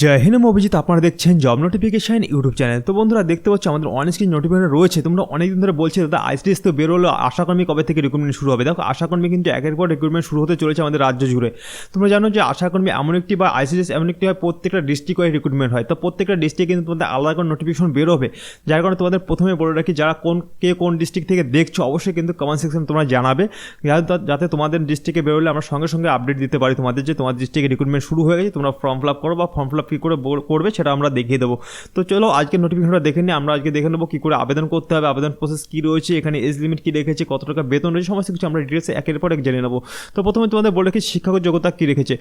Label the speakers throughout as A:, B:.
A: জয় হিন্দ অভিজিৎ আপনারা দেখছেন job notification YouTube channel. তো বন্ধুরা, দেখতে পাচ্ছ আমাদের অনেক স্ক্রিন নোটিফিকেশন রয়েছে। তোমরা অনেকদিন ধরে বলছো, দাদা আইসিডিএস তো বেরোলো, আশাকর্মী কবে থেকে রিক্রুটমেন্ট শুরু হবে? দেখো, আশাকর্মী কিন্তু একের পর রিক্রুটমেন্ট শুরু হতে চলেছে আমাদের রাজ্য জুড়ে। তোমরা জানো যে আশাকর্মী এমন একটি বা আইসিডিএস এমন একটি হয়, প্রত্যেকটা ডিস্ট্রিক্ট ওয়াইজ রিক্রুটমেন্ট হয়। তো প্রত্যেকটা ডিস্ট্রিক্টে কিন্তু তোমাদের আলাদা করে নোটিফিকেশন বেরোবে। যার কারণে তোমাদের প্রথমে বলে রাখি, যারা কোন, কে কোন ডিস্ট্রিক্ট থেকে দেখছ, অবশ্যই কিন্তু কমেন্ট সেকশন তোমরা জানাবে। যাতে তোমাদের ডিস্ট্রিক্টে বেরোলে আমরা সঙ্গে সঙ্গে আপডেট দিতে পারি তোমাদের যে তোমার ডিস্ট্রিক্টে রিক্রুটমেন্ট শুরু হয়ে গেছে, তোমরা ফর্ম ফিল আপ করো বা ফর্ম ফিল কী করে করবে সেটা আমরা দেখিয়ে দেবো। তো চলো আজকে নোটিফিকেশনটা দেখে নিই, আমরা আজকে দেখে নেব কী করে আবেদন করতে হবে, আবেদন প্রসেস কী রয়েছে, এখানে এজ লিমিট কী রেখেছে, কত টাকা বেতন রয়েছে, সমস্ত কিছু আমরা ডিটেলসে একের পর এক জেনে নেব। তো প্রথমে তোমাদের বলে রেখেছি শিক্ষাগত যোগ্যতা কী রেখেছে।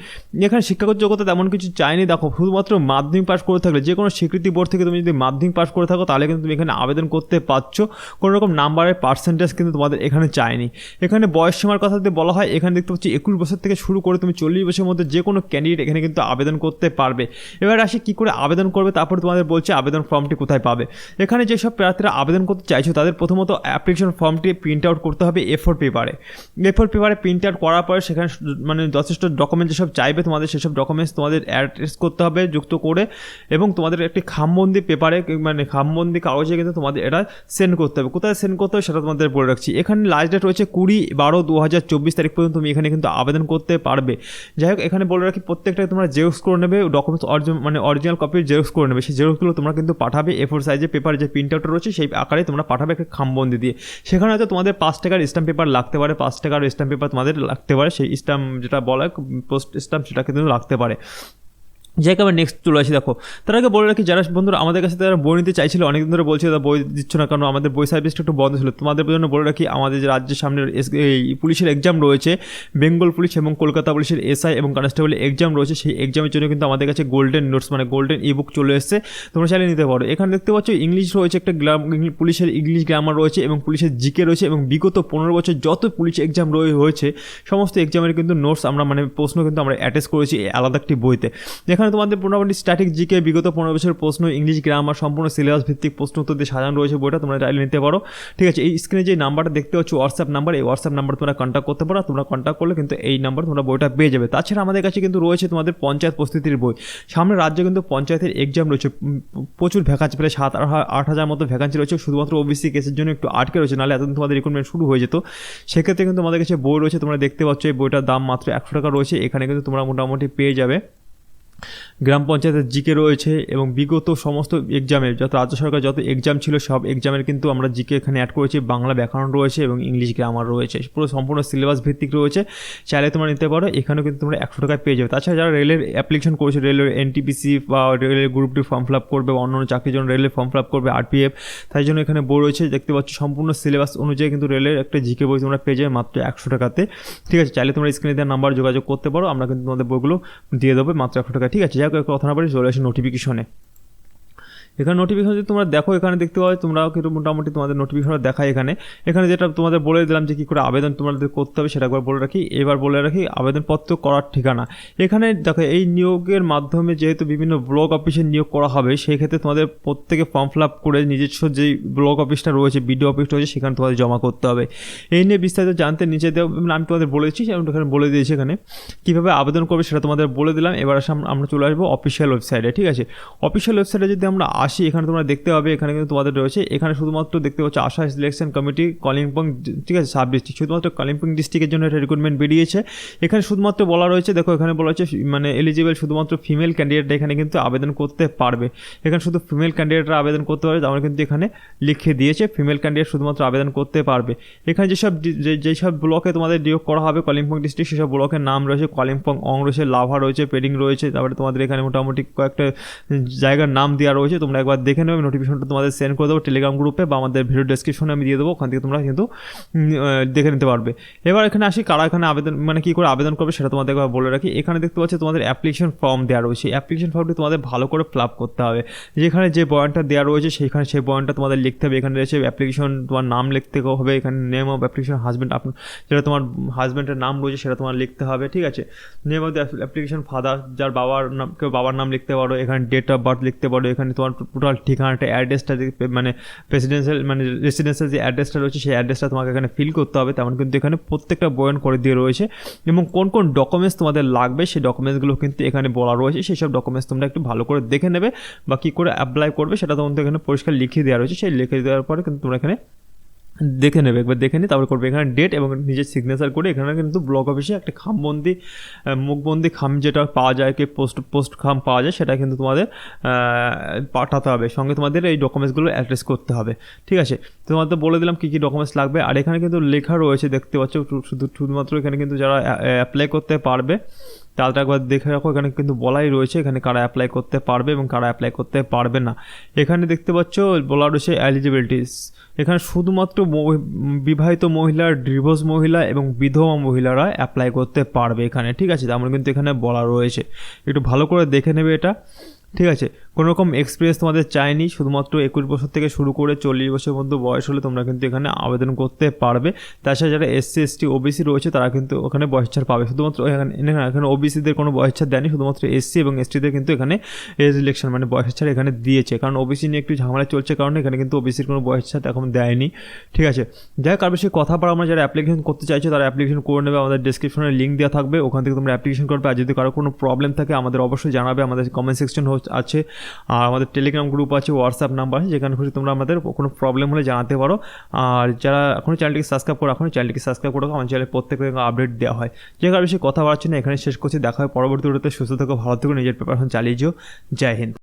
A: এখানে শিক্ষাগত যোগ্যতা তেমন কিছু চাইনি, দেখো শুধুমাত্র মাধ্যমিক পাস করে থাকলে যে কোনো স্বীকৃতি বোর্ড থেকে তুমি যদি মাধ্যমিক পাস করে থাকো, তাহলে কিন্তু তুমি এখানে আবেদন করতে পারছ। কোনো রকম নাম্বারের পার্সেন্টেজ কিন্তু তোমাদের এখানে চায়নি এখানে বয়স সীমার কথা যদি বলা হয়, এখানে দেখতে পাচ্ছি একুশ বছর থেকে শুরু করে তুমি চল্লিশ বছরের মধ্যে যে কোনো ক্যান্ডিডেট এখানে কিন্তু আবেদন করতে পারবে। এবার আসি কী করে আবেদন করবে, তারপর তোমাদের বলছে আবেদন ফর্মটি কোথায় পাবে। এখানে যেসব প্রার্থীরা আবেদন করতে চাইছো, তাদের প্রথমত অ্যাপ্লিকেশন ফর্মটি প্রিন্ট আউট করতে হবে এ ফোর পেপারে এ ফোর পেপারে প্রিন্ট আউট করার পরে সেখানে মানে যথেষ্ট ডকুমেন্ট যেসব চাইবে তোমাদের, সেসব ডকুমেন্টস তোমাদের অ্যাড্রেস করতে হবে যুক্ত করে এবং তোমাদের একটি খামবন্দি পেপারে মানে খামবন্দি কাগজে কিন্তু তোমাদের এটা সেন্ড করতে হবে। কোথায় সেন্ড করতে হবে সেটা তোমাদের বলে রাখছি। এখানে লাস্ট ডেট রয়েছে কুড়ি বারো দু হাজার চব্বিশ তারিখ পর্যন্ত তুমি এখানে কিন্তু আবেদন করতে পারবে। যাই হোক, এখানে বলে রাখি প্রত্যেকটা তোমরা জেরক্স করে নেবে ডকুমেন্টস অরিজিন মানে অরিজিনাল কপির জেরক্স করে নেবে। সেই জেরক্সগুলো তোমরা কিন্তু পাঠাবে এ ফোর সাইজের পেপার যে প্রিন্ট আউট রয়েছে, সেই আকারে তোমরা পাঠাবে একটা খামবন্দি দিয়ে। সেখানে হয়তো তোমাদের পাঁচ টাকার স্ট্যাম্প পেপার লাগতে পারে, পাঁচ টাকার স্ট্যাম্প পেপার তোমাদের লাগতে পারে। সেই স্ট্যাম্প যেটা বলা পোস্ট স্ট্যাম্প সেটা কিন্তু লাগতে পারে। যাই আবার নেক্সট চলে আসি দেখো। তার আগে বলে রাখি, যারা বন্ধুরা আমাদের কাছে তারা বই নিতে চাইছিল, অনেকদিন ধরে বলছে তারা বই দিচ্ছ না কারণ আমাদের বই সার্ভিসটা একটু বন্ধ ছিল। তোমাদের জন্য বলে রাখি, আমাদের যে রাজ্যের সামনে এই পুলিশের এক্সাম রয়েছে, বেঙ্গল পুলিশ এবং কলকাতা পুলিশের এসআই এবং কনস্টেবলের এক্সাম রয়েছে, সেই এক্সামের জন্য কিন্তু আমাদের কাছে গোল্ডেন নোটস মানে গোল্ডেন ই বুক চলে এসেছে। তোমরা চাইলে নিতে পারো। এখানে দেখতে পাচ্ছ ইংলিশ রয়েছে একটা গ্রাম পুলিশের ইংলিশ গ্রামার রয়েছে এবং পুলিশের জিকে রয়েছে এবং বিগত পনেরো বছর যত পুলিশ এক্সাম রয়ে, হয়েছে, সমস্ত এক্সামের কিন্তু নোটস আমরা মানে প্রশ্ন কিন্তু আমরা অ্যাটাচ করেছি আলাদা একটি বইতে। এখানে তোমাদের মোটামুটি স্ট্যাটিক জিকে বিগত পনেরো বছরের প্রশ্ন ইংলিশ গ্রামার সম্পূর্ণ সিলেবাস ভিত্তিক প্রশ্ন উত্তর দিয়ে সাজানো রয়েছে বইটা, তোমরা চাইলে নিতে পারো। ঠিক আছে, এই স্ক্রিনে যে নাম্বারটা দেখতে পাচ্ছ হোয়াটসঅ্যাপ নাম্বার এই হোয়াটসঅ্যাপ নাম্বার তোমরা কন্ট্যাক্ট করতে পারো তোমরা কন্ট্যাক্ট করলে কিন্তু এই নাম্বার তোমরা বইটা পেয়ে যাবে। তাছাড়া আমাদের কাছে কিন্তু রয়েছে তোমাদের পঞ্চায়েত প্রস্তুতির বই। সামনে রাজ্যে কিন্তু পঞ্চায়েতের এক্সাম রয়েছে। প্রচুর ভ্যাকান্সি প্রায় সাত আট হাজার মতো ভ্যাকান্সি রয়েছে। শুধুমাত্র ওবিসি কেসের জন্য একটু আটকে রয়েছে, নাহলে এতদিন তোমাদের রিক্রুটমেন্ট শুরু হয়ে যেত। সেক্ষেত্রে কিন্তু আমাদের কাছে বই রয়েছে, তোমরা দেখতে পাচ্ছ, এই বইটার দাম মাত্র একশো টাকা রয়েছে। এখানে কিন্তু তোমরা মোটামুটি পেয়ে যাবে। গ্রাম পঞ্চায়েতের জিকে রয়েছে এবং বিগত সমস্ত এক্সামের যত রাজ্য সরকার যত এক্সাম ছিল, সব এক্সামের কিন্তু আমরা জিকে এখানে অ্যাড করেছি। বাংলা ব্যাকরণ রয়েছে এবং ইংলিশ গ্রামার রয়েছে। পুরো সম্পূর্ণ সিলেবাস ভিত্তিক রয়েছে। চাইলে তোমরা নিতে পারো, এখানেও কিন্তু তোমরা একশো টাকায় পেয়ে যাবে। তাছাড়া যারা রেলের অ্যাপ্লিকেশন করেছে রেলের এনটিপিসি বা রেলের group D form fill up করবে বা অন্য চাকরির জন্য রেলের ফর্ম ফিল আপ করবে আরপিএফ তাই জন্য এখানে বই রয়েছে। দেখতে পাচ্ছ সম্পূর্ণ সিলেবাস অনুযায়ী কিন্তু রেলের একটা জিকে বই তোমরা পেয়ে যাবে মাত্র একশো টাকাতে। ঠিক আছে, চাইলে তোমরা স্ক্রিনে দেওয়ার নাম্বার যোগাযোগ করতে পারো। আমরা কিন্তু তোমাদের বইগুলো দিয়ে দেবো, মাত্র একশো টাকা ঠিক আছে যাই হোক কথা না বলি চলে আসি নোটিফিকেশনে এখানে নোটিফিকেশন যদি তোমরা দেখো, এখানে দেখতে পাবে, তোমরাও কিন্তু মোটামুটি তোমাদের নোটিফিকেশন দেখায় এখানে। এখানে যেটা তোমাদের বলে দিলাম যে কী করে আবেদন তোমাদের করতে হবে, সেটা একবার বলে রাখি। এবার বলে রাখি, আবেদনপত্র করার ঠিকানা। এখানে দেখো, এই নিয়োগের মাধ্যমে যেহেতু বিভিন্ন ব্লক অফিসে নিয়োগ করা হবে সেই ক্ষেত্রে তোমাদের প্রত্যেকে ফর্ম ফিল আপ করে নিজস্ব যেই ব্লক অফিসটা রয়েছে বিডিও অফিসটা রয়েছে, সেখানে তোমাদের জমা করতে হবে। এই নিয়ে বিস্তারিত জানতে নিচে দেওয়া মানে আমি তোমাদের বলে দিচ্ছি, আমি এখানে বলে দিয়েছি এখানে। কীভাবে আবেদন করবে সেটা তোমাদের বলে দিলাম, এবার আমরা চলে আসব অফিসিয়াল ওয়েবসাইটে ঠিক আছে? অফিসিয়াল ওয়েবসাইটে যদি আমরা আসি, এখানে তোমরা দেখতে পাবে, এখানে কিন্তু তোমাদের রয়েছে। এখানে শুধুমাত্র দেখতে পাচ্ছ আশা সিলেকশন কমিটি কলিম্পং ঠিক আছে সাব ডিস্ট্রিক্ট শুধুমাত্র কলিম্পং ডিস্ট্রিক্টের জন্য একটা রিক্রুটমেন্ট বেরিয়েছে। এখানে শুধুমাত্র বলা রয়েছে, দেখো এখানে বলা হচ্ছে মানে এলিজিবল শুধুমাত্র ফিমেল ক্যান্ডিডেট এখানে কিন্তু আবেদন করতে পারবে। এখানে শুধু ফিমেল ক্যান্ডিডেটরা আবেদন করতে পারবে আমরা কিন্তু এখানে লিখে দিয়েছে ফিমেল ক্যান্ডিডেট শুধুমাত্র আবেদন করতে পারবে। এখানে যেসব যেসব ব্লকে তোমাদের নিয়োগ করা হবে কলিম্পং ডিস্ট্রিক্ট সেসব ব্লকের নাম রয়েছে কলিম্পং অং রয়েছে, লাভা রয়েছে, পেডিং রয়েছে, তারপরে তোমাদের এখানে মোটামুটি কয়েকটা জায়গার নাম দেওয়া রয়েছে, তোমরা একবার দেখে নেবে নোটিফিকেশনটা তোমাদের সেন্ড করে দেবো টেলিগ্রাম গ্রুপে বা আমাদের ভিডিও ডেসক্রিপশনে আমি দিয়ে দেবো, ওখান থেকে তোমরা কিন্তু দেখে নিতে পারবে। এবার এখানে আসি, কারা এখানে আবেদন মানে কী করে আবেদন করবে সেটা তোমাদের একবার বলে রাখি। এখানে দেখতে পাচ্ছি তোমাদের অ্যাপ্লিকেশন ফর্ম দেওয়া রয়েছে। অ্যাপ্লিকেশন ফর্মটি তোমাদের ভালো করে ফিল করতে হবে। যেখানে যে বয়ানটা দেওয়া রয়েছে সেখানে সেই বয়ানটা তোমাদের লিখতে হবে। এখানে রয়েছে অ্যাপ্লিকেশন তোমার নাম লিখতে হবে, এখানে নেম অফ অ্যাপ্লিকেশন হাজব্যান্ড আপনার যেটা তোমার হাজব্যান্ডের নাম রয়েছে সেটা তোমার লিখতে হবে, ঠিক আছে? নেম অফ অ্যাপ্লিকেশন ফাদার যার বাবার নাম, কেউ বাবার নাম লিখতে পারো, এখানে ডেট অফ বার্থ লিখতে পারো, এখানে তোমার টোটাল ঠিকানাটা অ্যাড্রেসটা মানে প্রেসিডেন্সিয়াল মানে রেসিডেন্সিয়াল যে অ্যাড্রেসটা রয়েছে, সেই অ্যাড্রেসটা তোমাকে এখানে ফিল করতে হবে। তেমন কিন্তু এখানে প্রত্যেকটা বয়ন করে দিয়ে রয়েছে। এবং কোন কোন ডকুমেন্টস তোমাদের লাগবে, সেই ডকুমেন্টসগুলো কিন্তু এখানে বলা রয়েছে। সেই সব ডকুমেন্টস তোমরা একটু ভালো করে দেখে নেবে বা কী করে অ্যাপ্লাই করবে, সেটা তোমাদের এখানে পরিষ্কার লিখে দেওয়া রয়েছে। সেই লিখে দেওয়ার পরে কিন্তু তোমরা এখানে দেখে নেবে, একবার দেখে নিই তারপর করবে। এখানে ডেট এবং নিজের সিগনেচার করে এখানে কিন্তু ব্লক অফিসে একটা খামবন্দি মুখবন্দি খাম যেটা পাওয়া যায়, কি পোস্ট পোস্ট খাম পাওয়া যায়, সেটা কিন্তু তোমাদের পাঠাতে হবে। সঙ্গে তোমাদের এই ডকুমেন্টসগুলো অ্যাড্রেস করতে হবে। ঠিক আছে? তোমাদের বলে দিলাম কী কী ডকুমেন্টস লাগবে। আর এখানে কিন্তু লেখা রয়েছে, দেখতে পাচ্ছ, শুধু, শুধুমাত্র এখানে কিন্তু যারা অ্যাপ্লাই করতে পারবে তাদের একবার দেখে রাখো, এখানে কিন্তু বলাই রয়েছে, এখানে কারা অ্যাপ্লাই করতে পারবে এবং কারা অ্যাপ্লাই করতে পারবে না। এখানে দেখতে পাচ্ছ, বলা রয়েছে এলিজিবিলিটিস এখানে শুধুমাত্র বিবাহিত মহিলা ডিভোর্স মহিলা এবং বিধবা মহিলারা অ্যাপ্লাই করতে পারবে এখানে, ঠিক আছে? তেমন কিন্তু এখানে বলা রয়েছে। একটু ভালো করে দেখে নেবে এটা। ঠিক আছে? কোনো রকম এক্সপিরিয়েন্স তোমাদের চাইনি শুধুমাত্র একুশ বছর থেকে শুরু করে চল্লিশ বছর মধ্যে বয়স হলে তোমরা কিন্তু এখানে আবেদন করতে পারবে। তাছাড়া যারা এসসি এসটি ওবিসি রয়েছে, তারা কিন্তু ওখানে বয়স ছাড় পাবে। শুধুমাত্র এখানে, এখানে- ওবিসিদের কোনো বয়স ছাড় দেয়নি, শুধুমাত্র এসসি এবং এসটিদের কিন্তু এখানে এজ ইলেকশন মানে বয়স ছাড় এখানে দিয়েছে। কারণ ওবিসি নিয়ে একটু ঝামেলা চলছে কারণে এখানে কিন্তু ওবিসির কোনো বয়স ছাড় এখন দেয়নি। ঠিক আছে? যাই আর বেশি কথা বলা আমরা যারা অ্যাপ্লিকেশন করতে চাইছো, তারা অ্যাপ্লিকেশন করে নেবে। আমাদের ডিসক্রিপশনে লিঙ্ক দেওয়া থাকবে। ওখান থেকে তোমরা অ্যাপ্লিকেশন করবে। আর যদি কারও কোনো প্রবলেম থাকে, আমাদের অবশ্যই জানাবে। আমাদের কমেন্ট সেকশন আছে, আর আমাদের টেলিগ্রাম গ্রুপ আছে হোয়াটসঅ্যাপ নাম্বার আছে, যেখানে খুশি তোমরা আমাদের কোনো প্রবলেম হলে জানাতে পারো। আর যারা এখনও চ্যানেলটিকে সাবস্ক্রাইব করো এখনও চ্যানেলটিকে সাবস্ক্রাইব করো আমার চ্যানেলে প্রত্যেক আপডেট দেওয়া হয়। যে কারণে বেশি কথা বাড়াচ্ছি না এখানে শেষ করছি, দেখা হয় পরবর্তী সুস্থ থেকো, ভালো থেকো, নিজের প্রিপারেশন চালিয়ে যেও। জয় হিন্দ।